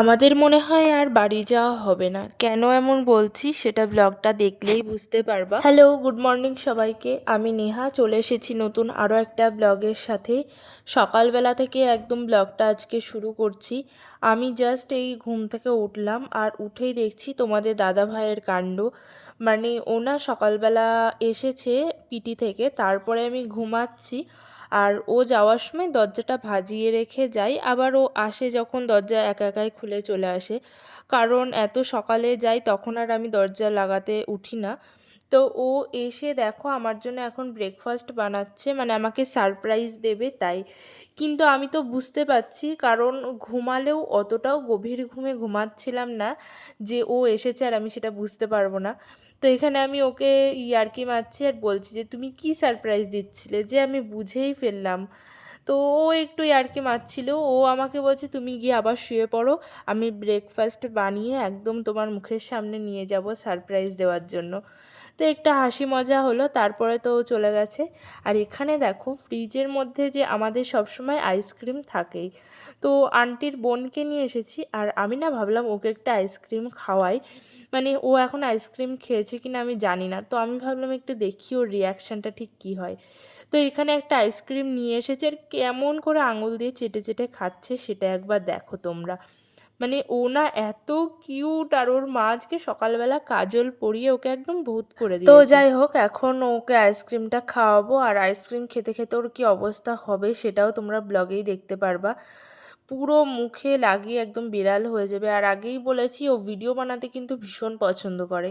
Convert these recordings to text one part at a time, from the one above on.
আমাদের মনে হয় আর বাড়ি যাওয়া হবে না। কেন এমন বলছি সেটা ব্লগটা দেখলেই বুঝতে পারবা। হ্যালো গুড মর্নিং সবাইকে। আমি নেহা, চলে এসেছি নতুন আরও একটা ব্লগের সাথে। সকালবেলা থেকে একদম ব্লগটা আজকে শুরু করছি। আমি জাস্ট এই ঘুম থেকে উঠলাম আর উঠেই দেখছি তোমাদের দাদা ভাইয়ের কাণ্ড। মানে ওনা সকালবেলা এসেছে পিটি থেকে, তারপরে আমি ঘুমাচ্ছি। আর ও যাওয়ার সময় দরজাটা ভাজিয়ে রেখে যায় আবার ও আসে যখন দরজা একা একাই খুলে চলে আসে। কারণ এত সকালে যাই তখন আর আমি দরজা লাগাতে উঠি না। তো ও এসে দেখো আমার জন্য এখন ব্রেকফাস্ট বানাচ্ছে মানে আমাকে সারপ্রাইজ দেবে তাই। কিন্তু আমি তো বুঝতে পারছি, কারণ ঘুমালেও অতটাও গভীর ঘুমে ঘুমাচ্ছিলাম না যে ও এসেছে আর আমি সেটা বুঝতে পারব না। তো এখানে আমি ওকে ইয়ার্কি মারছি আর বলছি যে, তুমি কি সারপ্রাইজ দিচ্ছিলে যে আমি বুঝেই ফেললাম? তো ও একটু ইয়ার্কি মারছিল। ও আমাকে বলছে, তুমি গিয়ে আবার শুয়ে পড়ো। আমি ব্রেকফাস্ট বানিয়ে একদম তোমার মুখের সামনে নিয়ে যাব সারপ্রাইজ দেওয়ার জন্য। তো একটা হাসি মজা হলো। তারপরে তো চলে গেছে। আর এখানে দেখো, ফ্রিজের মধ্যে যে আমাদের সবসময় আইসক্রিম থাকেই। তো আন্টির বোনকে নিয়ে এসেছি। আর আমি না ভাবলাম ওকে একটা আইসক্রিম খাওয়াই। মানে ও এখন আইসক্রিম খেয়েছে কিনা আমি জানি না। তো আমি ভাবলাম একটু দেখি ওর রিয়াকশানটা ঠিক কী হয়। তো এখানে একটা আইসক্রিম নিয়ে এসেছে আর কেমন করে আঙুল দিয়ে চেটে চেটে খাচ্ছে সেটা একবার দেখো তোমরা। মানে ও না এত কিউট আর ওর মা আজকে সকালবেলা কাজল পরিয়ে ওকে একদম ভূত করে দিয়ে তো যাই হোক এখন ওকে আইসক্রিমটা খাওয়াবো আর আইসক্রিম খেতে খেতে ওর কি অবস্থা হবে সেটাও তোমরা ব্লগেই দেখতে পারবা। পুরো মুখে লাগিয়ে একদম বিড়াল হয়ে যাবে। আর আগেই বলেছি, ও ভিডিও বানাতে কিন্তু ভীষণ পছন্দ করে।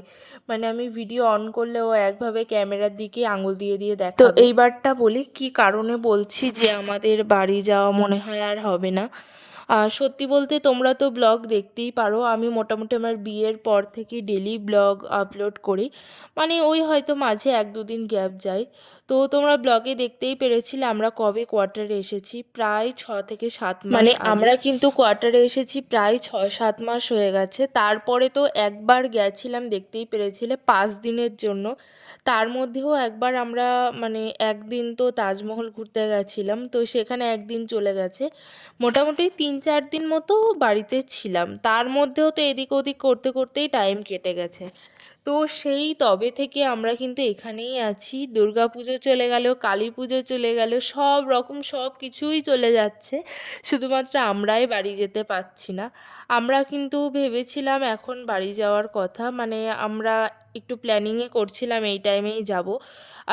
মানে আমি ভিডিও অন করলে ও একভাবে ক্যামেরার দিকে আঙুল দিয়ে দিয়ে দেখ তো এইবারটা বলি, কি কারণে বলছি যে আমাদের বাড়ি যাওয়া মনে হয় আর হবে না। সত্যি বলতে তোমরা তো ব্লগ দেখতেই পারো আমি মোটামুটি আমার বিয়ের পর থেকে ডেলি ব্লগ আপলোড করি। মানে ওই হয়তো মাঝে এক দুদিন গ্যাপ যায়। তো তোমরা ব্লগে দেখতেই পেরেছিলে আমরা কবে কোয়ার্টারে এসেছি প্রায় ছ থেকে সাত মাস মানে আমরা কিন্তু কোয়ার্টারে এসেছি প্রায় ছয় সাত মাস হয়ে গেছে। তারপরে তো একবার গেছিলাম দেখতেই পেরেছিলে পাঁচ দিনের জন্য। তার মধ্যেও একবার আমরা মানে একদিন তো তাজমহল ঘুরতে গেছিলাম তো সেখানে একদিন চলে গেছে। মোটামুটি তিন চার দিন মতো বাড়িতে ছিলাম। তার মধ্যেও তো এদিক ওদিক করতে করতেই টাইম কেটে গেছে। তো সেই তবে থেকে আমরা কিন্তু এখানেই আছি। দুর্গা পুজো চলে গেল, কালী পুজো চলে গেল, সব রকম সব কিছুই চলে যাচ্ছে। শুধুমাত্র আমরাই বাড়ি যেতে পারছি না। আমরা কিন্তু ভেবেছিলাম এখন বাড়ি যাওয়ার কথা। মানে আমরা একটু প্ল্যানিংয়ে করছিলাম, এই টাইমেই যাব।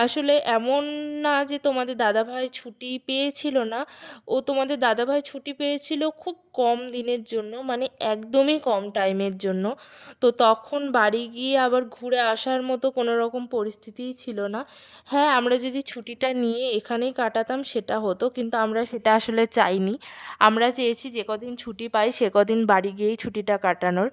আসলে এমন না যে তোমাদের দাদাভাই ছুটি পেয়েছিল না। ও তোমাদের দাদাভাই ছুটি পেয়েছিল খুব কম দিনের জন্য মানে একদমই কম টাইমের জন্য। তো তখন বাড়ি গিয়ে আবার ঘুরে আসার মতো কোনো রকম পরিস্থিতিই ছিল না। হ্যাঁ আমরা যদি ছুটিটা নিয়ে এখানেই কাটাতাম সেটা হতো, কিন্তু আমরা সেটা আসলে চাইনি। আমরা চেয়েছি যে কদিন ছুটি পাই, সে কদিন বাড়ি গিয়েই ছুটিটা কাটানোর।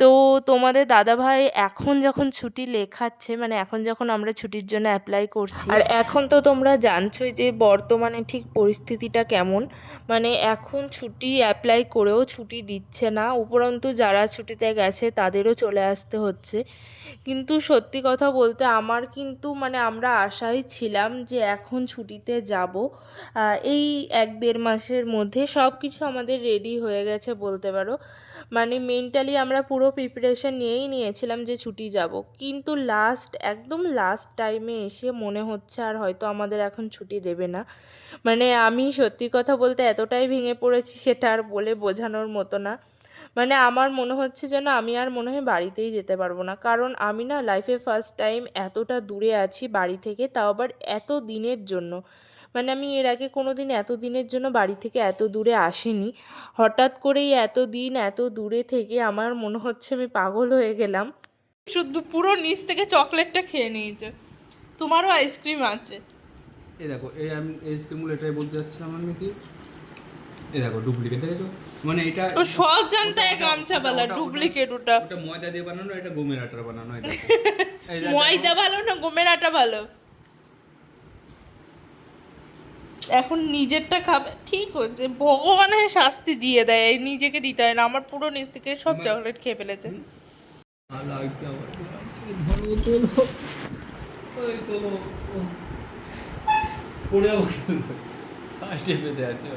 তো তোমাদের দাদাভাই এখন যখন ছুটি লেখাচ্ছে মানে এখন যখন আমরা ছুটির জন্য অ্যাপ্লাই করছি আর এখন তো তোমরা জানছোই যে বর্তমানে ঠিক পরিস্থিতিটা কেমন। মানে এখন ছুটি অ্যাপ্লাই করেও ছুটি দিচ্ছে না, উপরন্তু যারা ছুটিতে গেছে তাদেরও চলে আসতে হচ্ছে। কিন্তু সত্যি কথা বলতে আমার কিন্তু মানে আমরা আশাই ছিলাম যে এখন ছুটিতে যাব। এই এক দেড় মাসের মধ্যে সব কিছু আমাদের রেডি হয়ে গেছে বলতে পারো। মানে মেন্টালি আমরা পুরো প্রিপারেশন নিয়েই নিয়েছিলাম যে ছুটি যাব। কিন্তু লাস্ট একদম লাস্ট টাইমে এসে মনে হচ্ছে আর হয়তো আমাদের এখন ছুটি দেবে না। মানে আমি সত্যি কথা বলতে এতটাই ভেঙে পড়েছি সেটা আর বলে বোঝানোর মতো না। মানে আমার মনে হচ্ছে যেন আমি আর মনে হয় বাড়িতেই যেতে পারব না। কারণ আমি না লাইফে ফার্স্ট টাইম এতটা দূরে আছি বাড়ি থেকে, তাও আবার এত দিনের জন্য। মানে আমি এর আগে কোনো দিন এত দিনের জন্য বাড়ি থেকে এত দূরে আসিনি। হঠাৎ করেই এত দিন এত দূরে থেকে আমার মনে হচ্ছে আমি পাগল হয়ে গেলাম। শুধু পুরো নিচ থেকে চকলেটটা খেয়ে নিয়েছে। তোমারও আইসক্রিম আছে। এই দেখো এই আমি এই স্কিমগুলো এটাই বলতে চাচ্ছিলাম আমি কি? এই দেখো ডুপ্লিকেট দেখেছ? মানে এটা ও সব জানতে গামছা বালা ডুপ্লিকেট ওটা। ওটা ময়দা দিয়ে বানানো এটা গমের আটার বানানো দেখো, ময়দা ভালো না গমের আটা ভালো এখন নিজেরটা খাবে ঠিক হচ্ছে ভগবানের শাস্তি দিয়ে দেয় এই নিজেকে দিতে হয় না আমার পুরো নিজ থেকে সব চকলেট খেয়ে ফেলেছে। পড়ে যাব। সাইডে পেতে আছে!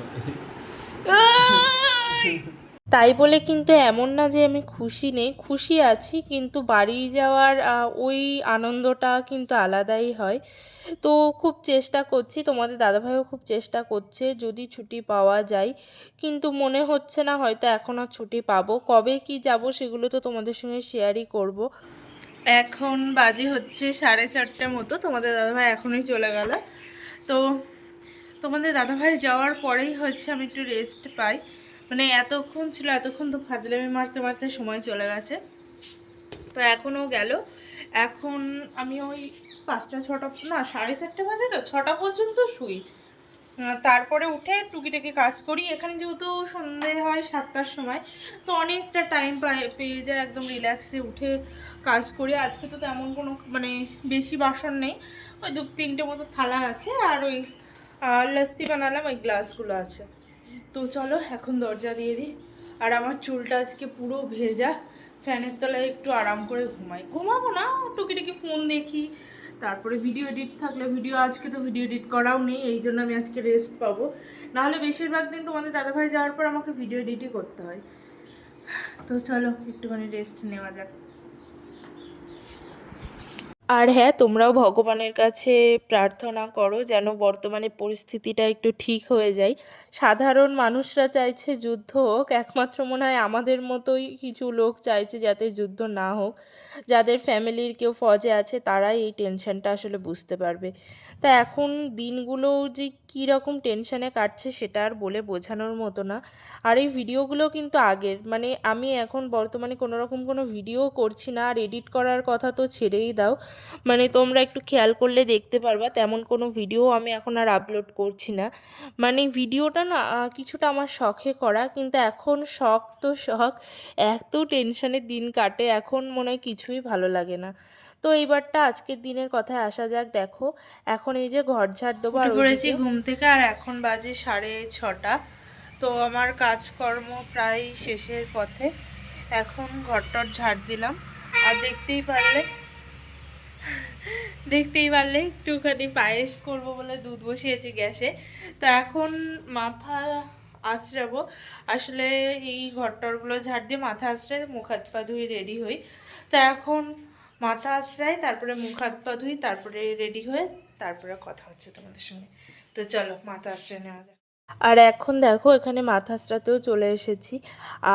তাই বলে কিন্তু এমন না যে আমি খুশি নেই। খুশি আছি কিন্তু বাড়ি যাওয়ার ওই আনন্দটা কিন্তু আলাদাই হয়। তো খুব চেষ্টা করছি, তোমাদের দাদাভাইও খুব চেষ্টা করছে যদি ছুটি পাওয়া যায়। কিন্তু মনে হচ্ছে না হয়তো এখন আর ছুটি পাবো। কবে কি যাব সেগুলো তো তোমাদের সঙ্গে শেয়ারই করব। এখন বাজে হচ্ছে সাড়ে চারটে মতো, তোমাদের দাদাভাই এখনই চলে গেল। তো তোমাদের দাদাভাই যাওয়ার পরেই হচ্ছে আমি একটু রেস্ট পাই। মানে এতক্ষণ ছিল, এতক্ষণ তো ফাজলামি মারতে মারতে সময় চলে গেছে। তো এখনও গেল। এখন আমি ওই পাঁচটা, ছটা, না, সাড়ে চারটে বাজে তো, ছটা পর্যন্ত শুই। তারপরে উঠে টুকিটাকি কাজ করি। এখানে যেহেতু সন্ধে হয় সাতটার সময়, তো অনেকটা টাইম পেয়ে যায় একদম রিল্যাক্সে উঠে কাজ করি। আজকে তো তেমন কোনো মানে বেশি বাসন নেই। ওই দু তিনটে মতো থালা আছে আর ওই লস্তি বানালাম, ওই গ্লাসগুলো আছে। তো চলো, এখন দরজা দিয়ে দিই। আর আমার চুলটা আজকে পুরো ভেজা। ফ্যানের তলায় একটু আরাম করে ঘুমাই। ঘুমাবো না, টুকিটাকি ফোন দেখি। তারপরে ভিডিও এডিট থাকলে ভিডিও আজকে তো ভিডিও এডিট করাও নেই, এই জন্য আমি আজকে রেস্ট পাবো। নাহলে বেশিরভাগ দিন তোমাদের দাদাভাই যাওয়ার পর আমাকে ভিডিও এডিটই করতে হয়। তো চলো, একটুখানি রেস্ট নেওয়া যাক। আর হ্যাঁ তোমরাও ভগবানের কাছে প্রার্থনা করো যেন বর্তমানে পরিস্থিতিটা একটু ঠিক হয়ে যায়। সাধারণ মানুষরা চাইছে যুদ্ধ হোক, একমাত্র মনে হয় আমাদের মতোই কিছু লোক চাইছে যাতে যুদ্ধ না হোক। যাদের ফ্যামিলির কেউ ফজে আছে, তারাই এই টেনশনটা আসলে বুঝতে পারবে। তা এখন দিনগুলো যে কী রকম টেনশনে কাটছে, সেটা আর বলে বোঝানোর মতো না। আর এই ভিডিওগুলো কিন্তু আগের মানে আমি এখন বর্তমানে কোনো রকম কোনো ভিডিও করছি না, আর এডিট করার কথা তো ছেড়েই দাও। মানে তোমরা একটু খেয়াল করলে দেখতে পারবা তেমন কোনো ভিডিও আমি এখন আর আপলোড করছি না। মানে ভিডিওটা না কিছুটা আমার শখে করা কিন্তু এখন শখ তো শখ এত টেনশনের দিন কাটে এখন মনে হয় কিছুই ভালো লাগে না। তো এইবারটা আজকের দিনের কথায় আসা যাক দেখো এখন এই যে ঘর ঝাড় দেবো আর পড়েছি ঘুম থেকে আর এখন বাজে সাড়ে ছটা। তো আমার কাজকর্ম প্রায় শেষের পথে এখন ঘরটর ঝাড় দিলাম। আর দেখতেই পারলে দেখতেই পারলে একটুখানি পায়েস করব বলে দুধ বসিয়েছি গ্যাসে। তো এখন মাথা আঁচড়াবো আসলে এই ঘরটরগুলো ঝাড় দিয়ে মাথা আঁচড়াই মুখ হাত পা ধুয়ে রেডি হই। তো এখন মাথা আঁচড়াই তারপরে মুখ হাত পা ধুই, তারপরে রেডি হয়ে তারপরে কথা হচ্ছে তোমাদের সঙ্গে। তো চলো, মাথা আশ্রয় নেওয়া যাক। আর এখন দেখো, এখানে মাথাসটাতেও চলে এসেছি।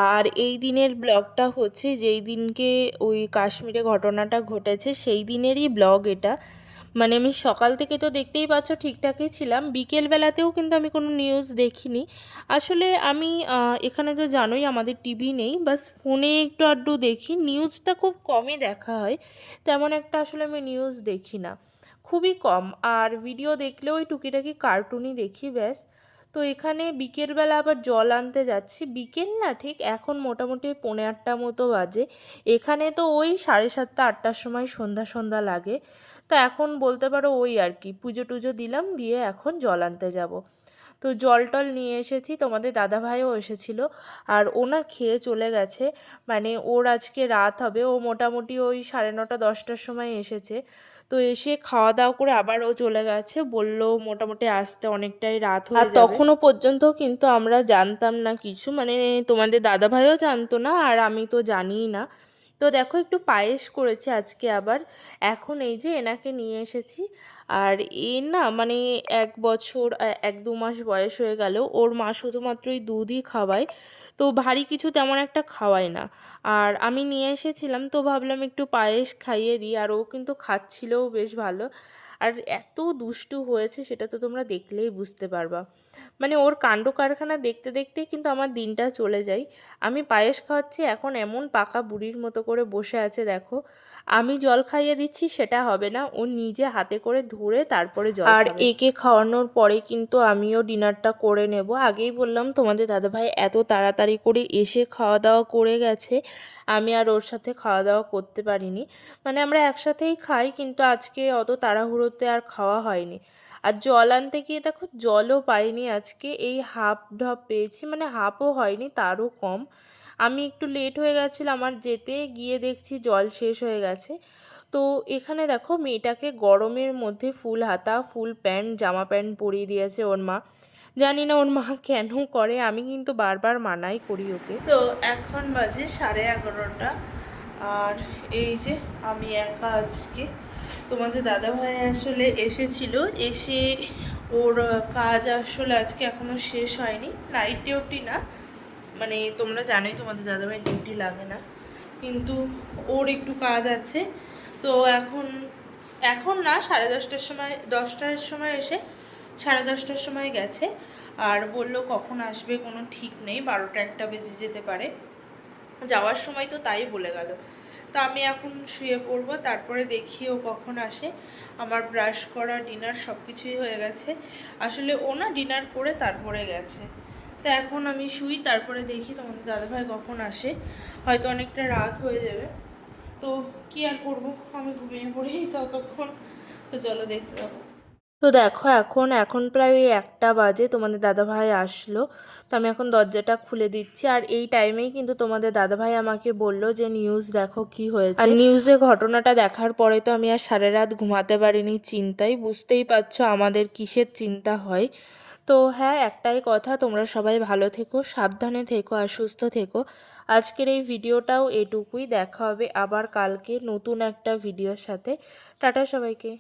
আর এই দিনের ব্লগটা হচ্ছে, যেই দিনকে ওই কাশ্মীরে ঘটনাটা ঘটেছে, সেই দিনেরই ব্লগ এটা। মানে আমি সকাল থেকে তো দেখতেই পাচ্ছ, ঠিকঠাকই ছিলাম। বিকেলবেলাতেও কিন্তু আমি কোনো নিউজ দেখিনি। আসলে আমি এখানে তো জানোই আমাদের টিভি নেই, বাস ফোনে একটু আড্ডু দেখি। নিউজটা খুব কমই দেখা হয়, তেমন একটা আসলে আমি নিউজ দেখি না। খুবই কম। আর ভিডিও দেখলেও ওই টুকিটাকি কার্টুনই দেখি, ব্যাস। তো এখানে বিকেলবেলা আবার জল আনতে যাচ্ছি। বিকেল না ঠিক এখন মোটামুটি পৌনে আটটা মতো বাজে। এখানে তো ওই সাড়ে সাতটা, আটটার সময় সন্ধ্যা সন্ধ্যা লাগে। তো এখন বলতে পারো ওই আর কি, পুজো টুজো দিলাম, দিয়ে এখন জল আনতে যাব। তো জল টল নিয়ে এসেছি, তোমাদের দাদাভাইও এসেছিল, আর ও না খেয়ে চলে গেছে। মানে ওর আজকে রাত হবে, ও মোটামুটি ওই সাড়ে নটা, দশটার সময় এসেছে। তো এসে খাওয়া দাওয়া করে আবার ও চলে গেছে। বলল মোটামুটি আসতে অনেকটাই রাত হয়ে যাবে। তখনও পর্যন্ত কিন্তু আমরা জানতাম না কিছু। মানে তোমাদের দাদা দাদাভাইও জানতো না আর আমি তো জানিই না। তো দেখো একটু পায়েস করেছে আজকে আবার। এখন এই যে এনাকে নিয়ে এসেছি। আর এর না মানে এক বছর এক দু মাস বয়স হয়ে গেল। ওর মা শুধুমাত্র এই দুধই খাওয়ায়। তো ভারী কিছু তেমন একটা খাওয়ায় না। আর আমি নিয়ে এসেছিলাম তো ভাবলাম একটু পায়েস খাইয়ে দিই। আর ও কিন্তু খাচ্ছিলও বেশ ভালো। আর এত দুষ্টু হয়েছে সেটা তো তোমরা দেখলেই বুঝতে পারবা। মানে ওর কাণ্ড কারখানা দেখতে দেখতেই কিন্তু আমার দিনটা চলে যায়। আমি পায়েস খাওয়াচ্ছি, এখন এমন পাকা বুড়ির মতো করে বসে আছে, দেখো। আমি জল খাইয়ে দিচ্ছি সেটা হবে না। ও নিজে হাতে করে ধরে তারপরে জল আর একে খাওয়ানোর পরে কিন্তু আমিও ডিনারটা করে নেব। আগেই বললাম তোমাদের দাদাভাই এত তাড়াতাড়ি করে এসে খাওয়া দাওয়া করে গেছে। আমি আর ওর সাথে খাওয়া দাওয়া করতে পারিনি। মানে আমরা একসাথেই খাই কিন্তু আজকে অত তাড়াহুড়োতে আর খাওয়া হয়নি। আর জল আনতে গিয়ে দেখো জলও পাইনি আজকে। এই হাফ ঢপ পেয়েছি মানে হাফও হয়নি তারও কম। আমি একটু লেট হয়ে গেছিল, আমার যেতে গিয়ে দেখছি জল শেষ হয়ে গেছে। তো এখানে দেখো মেয়েটাকে গরমের মধ্যে ফুল হাতা, ফুল প্যান্ট, জামা প্যান্ট পরিয়ে দিয়েছে ওর মা। জানি না ওর মা কেন করে, আমি কিন্তু বারবার মানাই করি ওকে। তো এখন বাজে সাড়ে এগারোটা। আর এই যে আমি একা আজকে। তোমাদের দাদাভাই আসলে এসেছিল, এসে ওর কাজ আসলে আজকে এখনও শেষ হয়নি। নাইট ডিউটি না। মানে তোমরা জানোই তোমাদের দাদাভাই ডিউটি লাগে না। কিন্তু ওর একটু কাজ আছে। তো এখন এখন না, সাড়ে দশটার সময় দশটার সময় এসে সাড়ে দশটার সময় গেছে। আর বলল কখন আসবে, কোনো ঠিক নেই, বারোটা একটা বেজে যেতে পারে। যাওয়ার সময় তো তাই বলে গেল। তো আমি এখন শুয়ে পড়ব, তারপরে দেখি ও কখন আসে। আমার ব্রাশ করা ডিনার সব কিছুই হয়ে গেছে। আসলে ও না ডিনার করে তারপরে গেছে। তো এখন আমি শুই তারপরে দেখি তোমাদের দাদাভাই কখন আসে। হয়তো অনেকটা রাত হয়ে যাবে। তো কি আর করব? আমি ঘুমিয়ে পড়ি ততক্ষণ। তো চলো দেখতে পাবো তো দেখো এখন এখন প্রায় ওই একটা বাজে তোমাদের দাদাভাই আসলো। তো আমি এখন দরজাটা খুলে দিচ্ছি। আর এই টাইমেই কিন্তু তোমাদের দাদাভাই আমাকে বলল যে নিউজ দেখো কি হয়েছে। আর নিউজে ঘটনাটা দেখার পরে তো আমি আর সারা রাত ঘুমাতে পারিনি চিন্তাই বুঝতেই পারছ আমাদের কিসের চিন্তা হয়। তো হ্যাঁ একটাই কথা, তোমরা সবাই ভালো থেকো, সাবধানে থেকো আর সুস্থ থেকো। আজকের এই ভিডিওটাও এটুকুই, দেখা হবে আবার কালকে নতুন একটা ভিডিওর সাথে। টাটা সবাইকে।